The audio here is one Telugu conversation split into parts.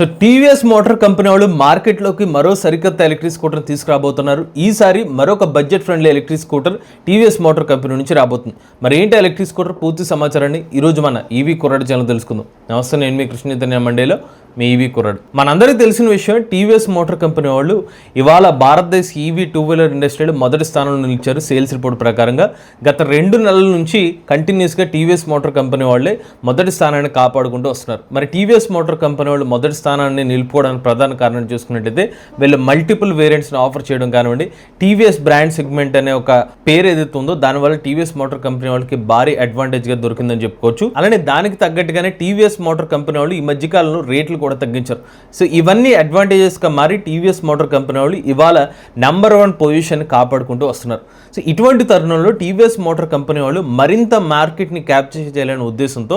సో టీవీఎస్ మోటార్ కంపెనీ వాళ్ళు మార్కెట్లోకి మరో సరికొత్త ఎలక్ట్రిక్ స్కూటర్ తీసుకురాబోతున్నారు. ఈసారి మరొక budget friendly electric scooter TVS motor company నుంచి రాబోతుంది. మరి ఏంటి ఎలక్ట్రిక్ స్కూటర్? పూర్తి సమాచారాన్ని ఈరోజు మన ఈవీ కుర్రాడు ఛానల్ తెలుసుకుందాం. నమస్తే నేను మీ కృష్ణ మండేలో మీ ఈవీ కుర్రాడు. మనందరికీ తెలిసిన విషయం టీవీఎస్ మోటార్ కంపెనీ వాళ్ళు ఇవాళ భారతదేశ ఈవీ టూ వీలర్ ఇండస్ట్రీలో మొదటి స్థానంలో నిలిచారు సేల్స్ రిపోర్ట్ ప్రకారంగా. గత రెండు నెలల నుంచి కంటిన్యూస్గా టీవీఎస్ మోటార్ కంపెనీ వాళ్ళే మొదటి స్థానాన్ని కాపాడుకుంటూ వస్తున్నారు. మరి టీవీఎస్ మోటార్ కంపెనీ వాళ్ళు మొదటి స్థానాన్ని నిలుపుకోవడానికి ప్రధాన కారణం చూసుకున్నట్టయితే వీళ్ళు మల్టిపుల్ వేరియంట్స్ని ఆఫర్ చేయడం కానివ్వండి. టీవీఎస్ బ్రాండ్ సెగ్మెంట్ అనే ఒక పేరు ఏదైతే ఉందో దానివల్ల టీవీఎస్ మోటార్ కంపెనీ వాళ్ళకి భారీ అడ్వాంటేజ్గా దొరికిందని చెప్పుకోవచ్చు. అలానే దానికి తగ్గట్టుగానే టీవీఎస్ మోటార్ కంపెనీ వాళ్ళు ఈ మధ్యకాలంలో రేట్లు కూడా తగ్గించారు. సో ఇవన్నీ అడ్వాంటేజెస్గా మారి టీవీఎస్ మోటార్ కంపెనీ వాళ్ళు ఇవాళ నెంబర్ వన్ పొజిషన్ కాపాడుకుంటూ వస్తున్నారు. సో ఇటువంటి తరుణంలో టీవీఎస్ మోటార్ కంపెనీ వాళ్ళు మరింత మార్కెట్ని క్యాప్చర్ చేయాలనే ఉద్దేశంతో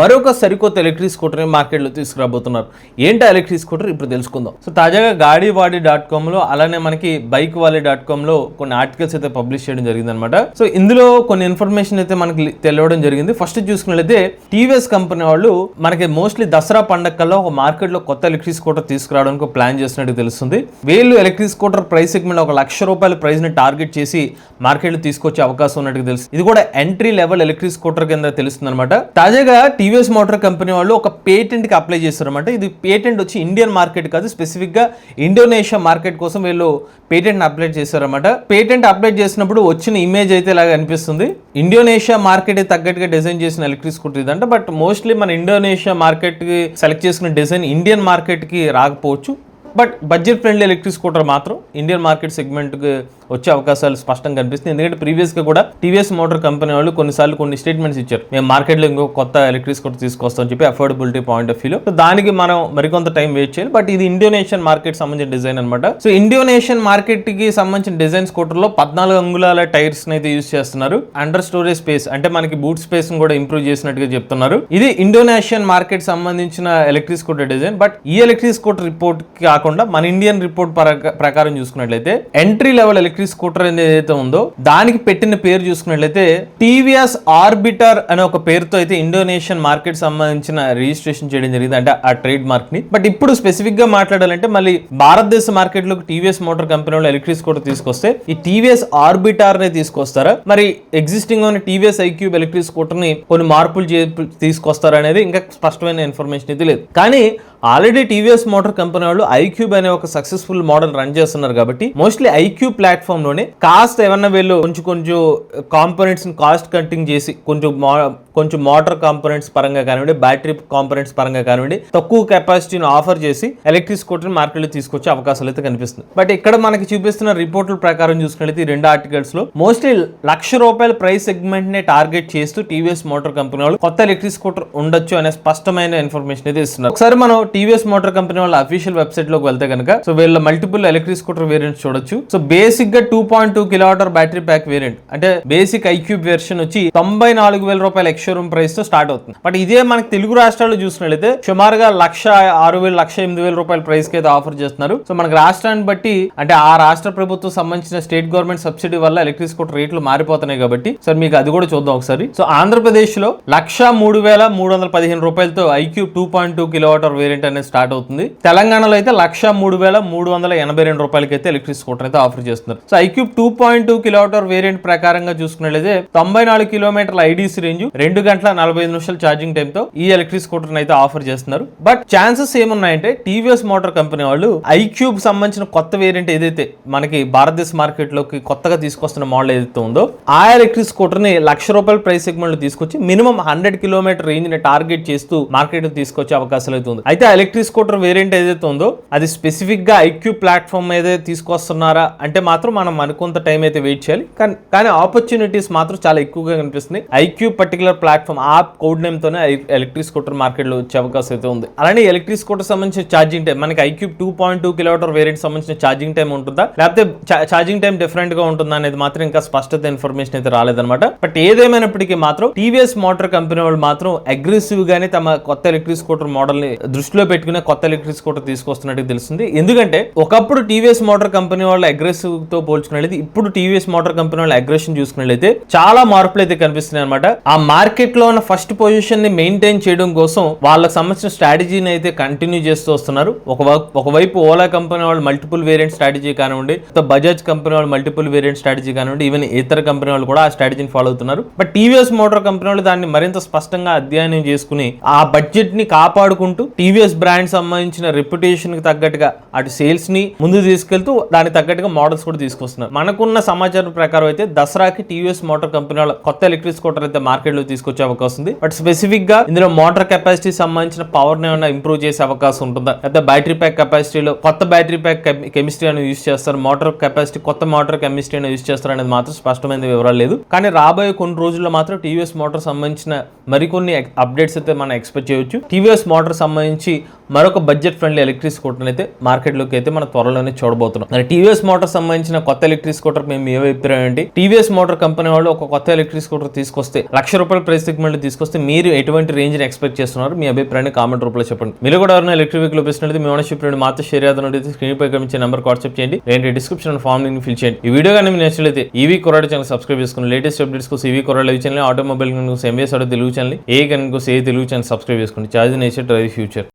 మరొక సరికొత్త ఎలక్ట్రిక్ స్కూటర్ని మార్కెట్లో తీసుకురాబోతున్నారు. ఏ ఏంటి ఎలక్ట్రిక్ స్కూటర్ ఇప్పుడు తెలుసుకుందాం. సో తాజాగా గాడి వాడి డాట్ కామ్లో అలానే మనకి బైక్ వాలీ డాట్ కామ్లో కొన్ని ఆర్టికల్స్ అయితే పబ్లిష్ చేయడం జరిగింది అనమాట సో ఇందులో కొన్ని ఇన్ఫర్మేషన్ అయితే మనకి తెలియడం జరిగింది. ఫస్ట్ చూసుకున్నట్లయితే టీవీఎస్ కంపెనీ వాళ్ళు మనకి మోస్ట్లీ దసరా పండగ కల్లా ఒక మార్కెట్లో కొత్త ఎలక్ట్రిక్ స్కూటర్ తీసుకురావడానికి ప్లాన్ చేసినట్టు తెలుస్తుంది. వీళ్ళు ఎలక్ట్రిక్ స్కూటర్ ప్రైస్ సెగ్మెంట్ ఒక లక్ష రూపాయల ప్రైస్ని టార్గెట్ చేసి మార్కెట్లో తీసుకొచ్చే అవకాశం ఉన్నట్టు తెలుసు. ఇది కూడా ఎంట్రీ లెవెల్ ఎలక్ట్రిక్ స్కూటర్ కింద తెలుస్తుంది అనమాట తాజాగా టీవీఎస్ మోటార్ కంపెనీ వాళ్ళు ఒక పేటెంట్కి అప్లై చేస్తారన్నమాట ఇది పేటెంట్ వచ్చి ఇండియన్ మార్కెట్ కాదు స్పెసిఫిక్గా ఇండోనేషియా మార్కెట్ కోసం వీళ్ళు పేటెంట్ అప్లై చేశారన్నమాట. పేటెంట్ అప్లై చేసినప్పుడు వచ్చిన ఇమేజ్ అయితే ఇలాగ అనిపిస్తుంది. ఇండోనేషియా మార్కెట్ తగ్గట్టుగా డిజైన్ చేసిన ఎలక్ట్రిక్ స్కూటర్ ఇదంట బట్ మోస్ట్లీ మన ఇండోనేషియా మార్కెట్కి సెలెక్ట్ చేసుకున్న డిజైన్ ఇండియన్ మార్కెట్కి రాకపోవచ్చు. But budget friendly electric scooter మాత్రం ఇండియన్ మార్కెట్ సెగ్మెంట్కి వచ్చే అవకాశాలు స్పష్టంగా కనిపిస్తుంది ఎందుకంటే ప్రీవియస్గా కూడా టీవీఎస్ మోటార్ కంపెనీ వాళ్ళు కొన్నిసార్లు కొన్ని స్టేట్మెంట్స్ ఇచ్చారు. మేము మార్కెట్లో ఇంకో కొత్త ఎలక్ట్రిక్ స్కూటర్ తీసుకొస్తామని చెప్పి అఫోర్డబిలిటీ పాయింట్ ఆఫ్ వ్యూలో దానికి మనం మరికొంత టైం వెయిట్ చేయాలి. బట్ ఇది ఇండోనేషియన్ మార్కెట్ సంబంధించిన డిజైన్ అనమాట సో ఇండోనేషియన్ మార్కెట్కి సంబంధించిన డిజైన్ స్కూటర్లో పద్నాలుగు అంగుళాల టైర్స్ని అయితే యూస్ చేస్తున్నారు. అండర్ స్టోరేజ్ స్పేస్ అంటే మనకి బూట్ స్పేస్ కూడా ఇంప్రూవ్ చేసినట్టుగా చెప్తున్నారు. ఇది ఇండోనేషియన్ మార్కెట్ సంబంధించిన ఎలక్ట్రిక్ స్కూటర్ డిజైన్. బట్ ఈ ఎలక్ట్రిక్ స్కూటర్ రిపోర్ట్ కాకుండా మన ఇండియన్ రిపోర్ట్ ప్రకారం చూసుకున్నట్లయితే ఎంట్రీ లెవెల్ ఎలక్ట్రిక్ స్కూటర్ ఏదైతే ఉందో దానికి పెట్టిన పేరు చూసుకున్నట్లయితే టీవీఎస్ ఆర్బిటర్ అనే ఒక పేరుతో అయితే ఇండోనేషియన్ మార్కెట్ సంబంధించిన రిజిస్ట్రేషన్ చేయడం జరిగింది. అంటే ఆ ట్రేడ్ మార్క్ని. బట్ ఇప్పుడు స్పెసిఫిక్గా మాట్లాడాలంటే మళ్ళీ భారతదేశ మార్కెట్లో టీవీఎస్ మోటార్ కంపెనీ వాళ్ళు ఎలక్ట్రిక్ స్కూటర్ తీసుకొస్తే ఈ టీవీఎస్ ఆర్బిటార్ని తీసుకొస్తారా? మరి ఎగ్జిస్టింగ్ ఉన్న టీవీఎస్ ఐక్యూబ్ ఎలక్ట్రిక్ స్కూటర్ని కొన్ని మార్పులు తీసుకొస్తారా అనేది ఇంకా స్పష్టమైన ఇన్ఫర్మేషన్ అయితే లేదు. కానీ ఆల్రెడీ టీవీఎస్ మోటార్ కంపెనీ వాళ్ళు ఐక్యూబ్ అనే ఒక సక్సెస్ఫుల్ మోడల్ రన్ చేస్తున్నారు కాబట్టి మోస్ట్లీ ఐక్యూబ్ ప్లాట్ఫామ్లోనే కాస్ట్ ఏమన్నా వీళ్ళు కొంచెం కొంచెం కాంపోనెంట్స్ కాస్ట్ కటింగ్ చేసి కొంచెం కొంచెం మోటార్ కాంపోనెంట్స్ పరంగా కానివ్వండి బ్యాటరీ కాంపోనెంట్స్ పరంగా కానివ్వండి తక్కువ కెపాసిటీని ఆఫర్ చేసి ఎలక్ట్రిక్ స్కూటర్ని మార్కెట్లో తీసుకొచ్చే అవకాశాలు అయితే కనిపిస్తుంది బట్ ఇక్కడ మనకి చూపిస్తున్న రిపోర్టుల ప్రకారం చూసుకున్నట్లయితే ఈ రెండు ఆర్టికల్స్లో మోస్ట్లీ లక్ష రూపాయల ప్రైస్ సెగ్మెంట్ నే టార్గెట్ చేస్తూ టీవీఎస్ మోటార్ కంపెనీ వాళ్ళు కొత్త ఎలక్ట్రిక్ స్కూటర్ ఉండొచ్చు అనే స్పష్టమైన ఇన్ఫర్మేషన్ అయితే ఇస్తున్నారు. ఒకసారి మనం టీవీఎస్ మోటార్ కంపెనీ వాళ్ళ అఫీషియల్ వెబ్సైట్లో లోకి వెళ్తే కనుక సో వీళ్ళ మల్టిపుల్ ఎలక్ట్రిక్ స్కూటర్ వేరియంట్స్ చూడొచ్చు. సో బేసిక్గా two point two kilometre battery pack variant అంటే బేసిక్ ఐక్యూబ్ వెర్షన్ వచ్చి తొంభై నాలుగు వేల రూపాయల ఎక్స్షోరూమ్ ప్రైస్తో స్టార్ట్ అవుతుంది. బట్ ఇదే మనకి తెలుగు రాష్ట్రాల్లో చూసినట్లయితే సుమారుగా లక్ష ఆరు వేలు లక్ష ఎనిమిది వేల రూపాయల ప్రైస్కి అయితే ఆఫర్ చేస్తున్నారు. సో మనకి రాష్ట్రాన్ని బట్టి అంటే ఆ రాష్ట్ర ప్రభుత్వం సంబంధించిన స్టేట్ గవర్నమెంట్ సబ్సిడీ వల్ల ఎలక్ట్రిక్ స్కూటర్ రేట్లు మారిపోతున్నాయి కాబట్టి సార్ మీకు అది కూడా చూద్దాం ఒకసారి. సో ఆంధ్రప్రదేశ్లో లక్ష మూడు వేల మూడు వందల పదిహేను రూపాయలతో IQ two point two kilowatt variant అనేది స్టార్ట్ అవుతుంది. తెలంగాణలో అయితే లక్ష మూడు వేల మూడు వందల ఎనభై రెండు రూపాయలకి అయితే ఎలక్ట్రిక్ స్కూటర్ అయితే ఆఫర్ చేస్తున్నారు. So iQube two point two kilometre variant ప్రకారంగా చూసుకున్నట్లయితే తొంభై నాలుగు కిలోమీటర్ల ఐడీసీ రేంజ్ రెండు గంటల నలభై ఐదు నిమిషాల ఛార్జింగ్ టైం తో ఈ ఎలక్ట్రిక్ స్కూటర్ అయితే ఆఫర్ చేస్తున్నారు. బట్ ఛాన్సెస్ ఏమున్నాయంటే టీవీఎస్ మోటార్ కంపెనీ వాళ్ళు ఐక్యూబ్ సంబంధించిన కొత్త వేరియంట్ ఏదైతే మనకి భారతదేశ మార్కెట్లోకి కొత్తగా తీసుకొస్తున్న మోడల్ ఏదైతే ఉందో ఆ ఎలక్ట్రిక్ స్కూటర్ని లక్ష రూపాయల ప్రైస్ సెగ్మెంట్లో తీసుకొచ్చి మినిమం హండ్రెడ్ కిలోమీటర్ రేంజ్ని టార్గెట్ చేస్తూ మార్కెట్ తీసుకొచ్చే అవకాశాలు అయితే ఉంది. అయితే ఎలక్ట్రిక్ స్కూటర్ వేరియంట్ ఏదైతే ఉందో అది స్పెసిఫిక్గా ఐక్యూ ప్లాట్ఫామ్ ఏదైతే తీసుకొస్తున్నారా? అంటే మాత్రం మనం అనుకుంత టైం అయితే వెయిట్ చేయాలి. కానీ కానీ ఆపర్చునిటీస్ మాత్రం చాలా ఎక్కువగా కనిపిస్తున్నాయి ఐక్యూ పర్టికులర్ ప్లాట్ఫామ్ ఆ కోడ్ నేమ్ తోనే ఎలక్ట్రిక్ స్కూటర్ మార్కెట్లో వచ్చే అవకాశం అయితే ఉంది. అలానే ఎలక్ట్రిక్ స్కూటర్ సంబంధించిన ఛార్జింగ్ టైం మనకి IQ two point two kilometer variant సంబంధించిన ఛార్జింగ్ టైం ఉంటుందా? లేకపోతే ఛార్జింగ్ టైం డిఫరెంట్గా ఉంటుందా అనేది మాత్రం ఇంకా స్పష్టత ఇన్ఫర్మేషన్ అయితే రాలేదన్నమాట. బట్ ఏదేమైనప్పటికీ మాత్రం టీవీఎస్ మోటార్ కంపెనీ వాళ్ళు మాత్రం అగ్రెసివ్గానే తమ కొత్త ఎలక్ట్రిక్ స్కూటర్ మోడల్ని దృష్టిలో పెట్టుకునే కొత్త ఎలక్ట్రిక్ స్కూటర్ తీసుకొస్తున్నట్టు మనకి తెలుస్తుంది. ఎందుకంటే ఒకప్పుడు టీవీఎస్ మోటార్ కంపెనీ వాళ్ళ అగ్రెసివ్తో పోల్చుకున్నట్లయితే ఇప్పుడు టీవీఎస్ మోటార్ కంపెనీ వాళ్ళ అగ్రెషన్ చూసుకున్నట్లయితే చాలా మార్పులు అయితే కనిపిస్తున్నాయి అనమాట ఆ మార్కెట్లో ఉన్న ఫస్ట్ పొజిషన్ని మెయింటైన్ చేయడం కోసం వాళ్ళకి సంబంధించిన స్ట్రాటజీని అయితే కంటిన్యూ చేస్తూ వస్తున్నారు. ఒక ఒకవైపు ఓలా కంపెనీ వాళ్ళు మల్టిపుల్ వేరియంట్ స్ట్రాటజీ కానివ్వండి బజాజ్ కంపెనీ వాళ్ళు మల్టిపుల్ వేరియంట్ స్ట్రాటజీ కానివ్వండి ఈవెన్ ఇతర కంపెనీ వాళ్ళు కూడా ఆ స్ట్రాటజీని ఫాలో అవుతున్నారు. బట్ టీవీఎస్ మోటార్ కంపెనీ వాళ్ళు దాన్ని మరింత స్పష్టంగా అధ్యయనం చేసుకుని ఆ బడ్జెట్ని కాపాడుకుంటూ టీవీఎస్ బ్రాండ్ సంబంధించిన రెప్యుటేషన్కి తగ్గట్టుగా అటు సేల్స్ని ముందు తీసుకెళ్తూ దానికి తగ్గట్టుగా మోడల్స్ కూడా తీసుకొస్తున్నారు. మనకున్న సమాచారం ప్రకారం అయితే దసరాకి టీవీఎస్ మోటార్ కంపెనీ వాళ్ళ కొత్త ఎలక్ట్రిక్ స్కూటర్ అయితే మార్కెట్లో తీసుకొచ్చే అవకాశం ఉంది. బట్ స్పెసిఫిక్గా ఇందులో మోటార్ కెపాసిటీ సంబంధించిన పవర్ని ఏమైనా ఇంప్రూవ్ చేసే అవకాశం ఉంటుందా? లేదా బ్యాటరీ ప్యాక్ కెపాసిటీలో కొత్త బ్యాటరీ ప్యాక్ కెమిస్ట్రీ అని యూస్ చేస్తారు? మోటార్ కెపాసిటీ కొత్త మోటార్ కెమిస్ట్రీ అని యూస్ చేస్తారు అనేది మాత్రం స్పష్టమైన వివరాలు లేదు. కానీ రాబోయే కొన్ని రోజుల్లో మాత్రం టీవీఎస్ మోటార్ సంబంధించిన మరికొన్ని అప్డేట్స్ అయితే మనం ఎక్స్పెక్ట్ చేయొచ్చు. టీవీఎస్ మోటార్ సంబంధించి మరొక బడ్జెట్ ఫ్రెండ్లీ ఎలక్ట్రిక్ స్కూటర్ అయితే మార్కెట్లోకి అయితే మనం త్వరలోనే చూడబోతున్నాం. మరి టీవీఎస్ మోటార్ సంబంధించిన కొత్త ఎలక్ట్రిక్ స్కూటర్ మేము ఏ అభిప్రాయం ఏంటి టీవీఎస్ మోటార్ కంపెనీ వాళ్ళు ఒక కొత్త ఎలక్ట్రిక్ స్కూటర్ తీసుకొస్తే లక్ష రూపాయల ప్రైస్ సెగ్మెంట్ తీసుకొస్తే మీరు ఎటువంటి రేంజ్ని ఎక్స్పెక్ట్ చేస్తున్నారు? మీ అభిప్రాయాన్ని కామెంట్ రూపంలో చెప్పండి. మీరు కూడా ఎవరైనా ఎలక్ట్రిక్ వెహికల్ ఉపయోగిస్తున్నది మీ ఓనర్షిప్ నుండి మాతో షేర్ అవుతున్నట్టు స్క్రీన్ పై కమించే నెంబర్ వాట్సాప్ చేయండి. లేదంటే డిస్క్రిప్షన్ ఫామ్ లింక్ ఫిల్ చేయండి. ఈ వీడియో కానీ మీకు నచ్చినట్లయితే ఈవీ కొరాడు ఛానల్ సబ్స్క్రైబ్ చేసుకుని లేటెస్ట్ అప్డేట్స్ కోసం ఈవీ కొరాడు లైవ్ ఛానల్ ఆటోమొబైల్ కోసం ఎంఎస్ ఆడో తెలుగు ఛానల్ ఏ కనుక ఏ తెలుగు ఛానల్ సబ్స్క్రైబ్ చేసుకోండి చార్జ్ నేచర్ డ్రైవ్ ఫ్యూచర్.